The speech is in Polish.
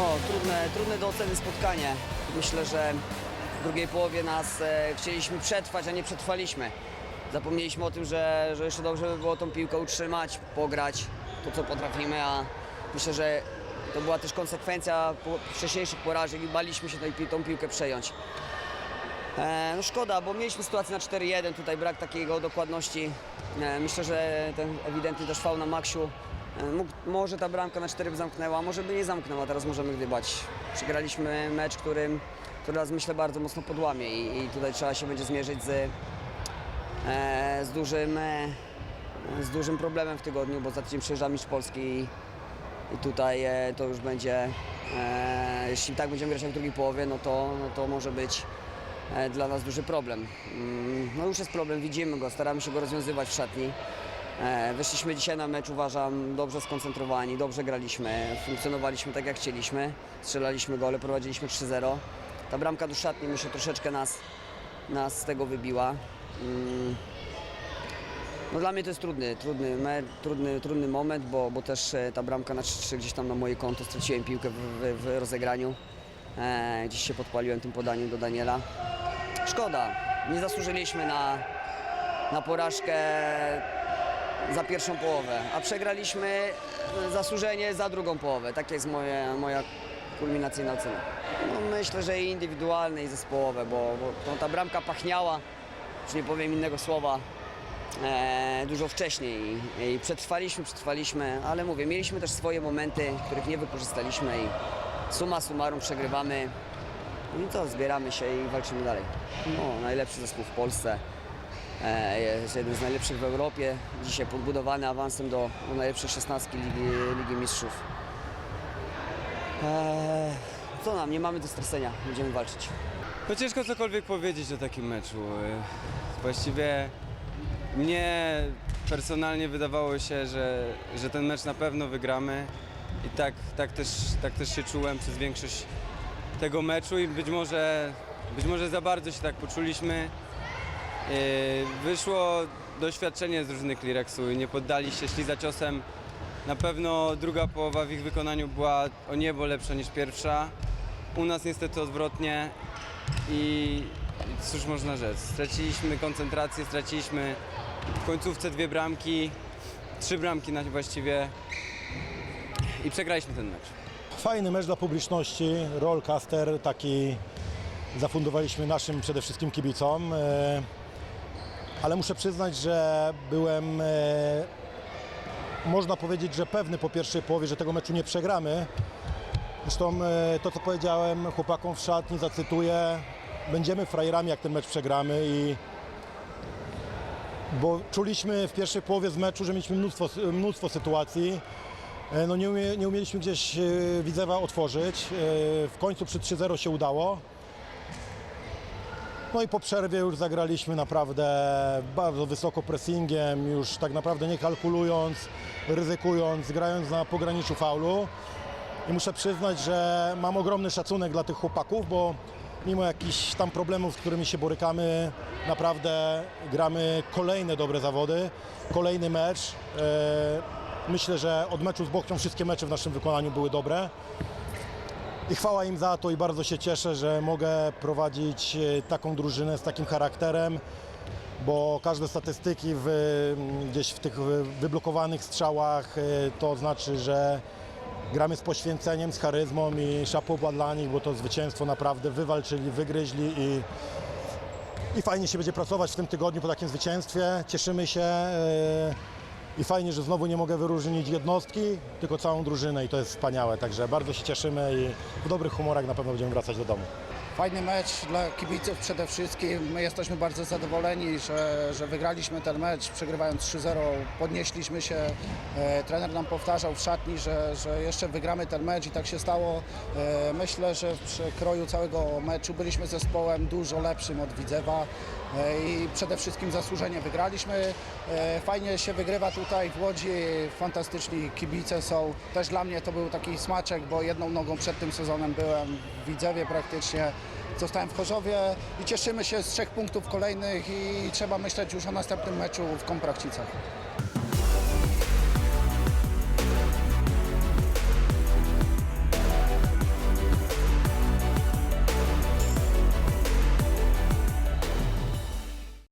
No, trudne, trudne do oceny spotkanie. Myślę, że w drugiej połowie nas e, chcieliśmy przetrwać, a nie przetrwaliśmy. Zapomnieliśmy o tym, że, że jeszcze dobrze by było tą piłkę utrzymać, pograć to, co potrafimy, a myślę, że to była też konsekwencja po- wcześniejszych porażek i baliśmy się tej, tą piłkę przejąć. E, no szkoda, bo mieliśmy sytuację na 4-1, tutaj brak takiego dokładności. E, myślę, że ten ewidentny też fał na Maksiu. E, mógł, może ta bramka na 4 by zamknęła, może by nie zamknęła, teraz możemy gdybać. Przegraliśmy mecz, którym, który nas myślę bardzo mocno podłamie i, i tutaj trzeba się będzie zmierzyć z, e, z, dużym, e, z dużym problemem w tygodniu, bo za tydzień przyjeżdża mistrz Polski i, i tutaj e, to już będzie, e, jeśli tak będziemy grać w drugiej połowie, no to, no to może być e, dla nas duży problem. Mm, No już jest problem, widzimy go, staramy się go rozwiązywać w szatni. E, Wyszliśmy dzisiaj na mecz, uważam, dobrze skoncentrowani, dobrze graliśmy, funkcjonowaliśmy tak jak chcieliśmy, strzelaliśmy gole, prowadziliśmy 3-0. Ta bramka do szatni myślę troszeczkę nas, nas z tego wybiła. Mm, no dla mnie to jest trudny, trudny, me, trudny, trudny moment, bo, bo też e, ta bramka na 3-3 gdzieś tam na moje konto, straciłem piłkę w, w, w rozegraniu. E, gdzieś się podpaliłem tym podaniem do Daniela. Szkoda, nie zasłużyliśmy na, na porażkę za pierwszą połowę, a przegraliśmy e, zasłużenie za drugą połowę. Tak jest moje, moja kulminacyjna ocena. No, myślę, że i indywidualne i zespołowe, bo, bo to, ta bramka pachniała, już nie powiem innego słowa, e, dużo wcześniej i, i przetrwaliśmy, przetrwaliśmy, ale mówię, mieliśmy też swoje momenty, których nie wykorzystaliśmy i suma summarum przegrywamy. No i co, zbieramy się i walczymy dalej. No, najlepszy zespół w Polsce. E, jest jeden z najlepszych w Europie. Dzisiaj podbudowany awansem do, najlepszej szesnastki Ligi, Ligi Mistrzów. E, co nam, nie mamy do stracenia, będziemy walczyć. No ciężko cokolwiek powiedzieć o takim meczu. Właściwie mnie personalnie wydawało się, że, że ten mecz na pewno wygramy i tak, tak, też, tak też się czułem przez większość tego meczu i być może, być może za bardzo się tak poczuliśmy. Y, Wyszło doświadczenie z drużyny Cleareksu i nie poddali się, szli za ciosem. Na pewno druga połowa w ich wykonaniu była o niebo lepsza niż pierwsza. U nas niestety odwrotnie i cóż można rzec. Straciliśmy koncentrację, straciliśmy w końcówce dwie bramki, trzy bramki na właściwie i przegraliśmy ten mecz. Fajny mecz dla publiczności, rollcaster taki zafundowaliśmy naszym przede wszystkim kibicom. Ale muszę przyznać, że byłem, e, można powiedzieć, że pewny po pierwszej połowie, że tego meczu nie przegramy. Zresztą e, to, co powiedziałem chłopakom w szatni, zacytuję, będziemy frajerami, jak ten mecz przegramy i bo czuliśmy w pierwszej połowie z meczu, że mieliśmy mnóstwo, mnóstwo sytuacji. E, No nie, umie, nie umieliśmy gdzieś Widzewa otworzyć. W końcu przy 3-0 się udało. No i po przerwie już zagraliśmy naprawdę bardzo wysoko pressingiem, już tak naprawdę nie kalkulując, ryzykując, grając na pograniczu faulu. I muszę przyznać, że mam ogromny szacunek dla tych chłopaków, bo mimo jakichś tam problemów, z którymi się borykamy, naprawdę gramy kolejne dobre zawody, kolejny mecz. E, Myślę, że od meczu z Bochnią wszystkie mecze w naszym wykonaniu były dobre. I chwała im za to i bardzo się cieszę, że mogę prowadzić e, taką drużynę z takim charakterem, bo każde statystyki w, gdzieś w tych wy- wyblokowanych strzałach e, to znaczy, że gramy z poświęceniem, z charyzmą i szapoba dla nich, bo to zwycięstwo naprawdę wywalczyli, wygryźli i, i fajnie się będzie pracować w tym tygodniu po takim zwycięstwie. Cieszymy się e, i fajnie, że znowu nie mogę wyróżnić jednostki, tylko całą drużynę i to jest wspaniałe. Także bardzo się cieszymy i w dobrych humorach na pewno będziemy wracać do domu. Fajny mecz dla kibiców przede wszystkim. My jesteśmy bardzo zadowoleni, że, że wygraliśmy ten mecz, przegrywając 3-0. Podnieśliśmy się. E, trener nam powtarzał w szatni, że, że jeszcze wygramy ten mecz i tak się stało. E, myślę, że w przekroju całego meczu byliśmy zespołem dużo lepszym od Widzewa e, i przede wszystkim zasłużenie wygraliśmy. Fajnie się wygrywa tutaj w Łodzi, fantastyczni kibice są. Też dla mnie to był taki smaczek, bo jedną nogą przed tym sezonem byłem w Widzewie praktycznie. Zostałem w Chorzowie i cieszymy się z trzech punktów kolejnych i trzeba myśleć już o następnym meczu w Komprachcicach.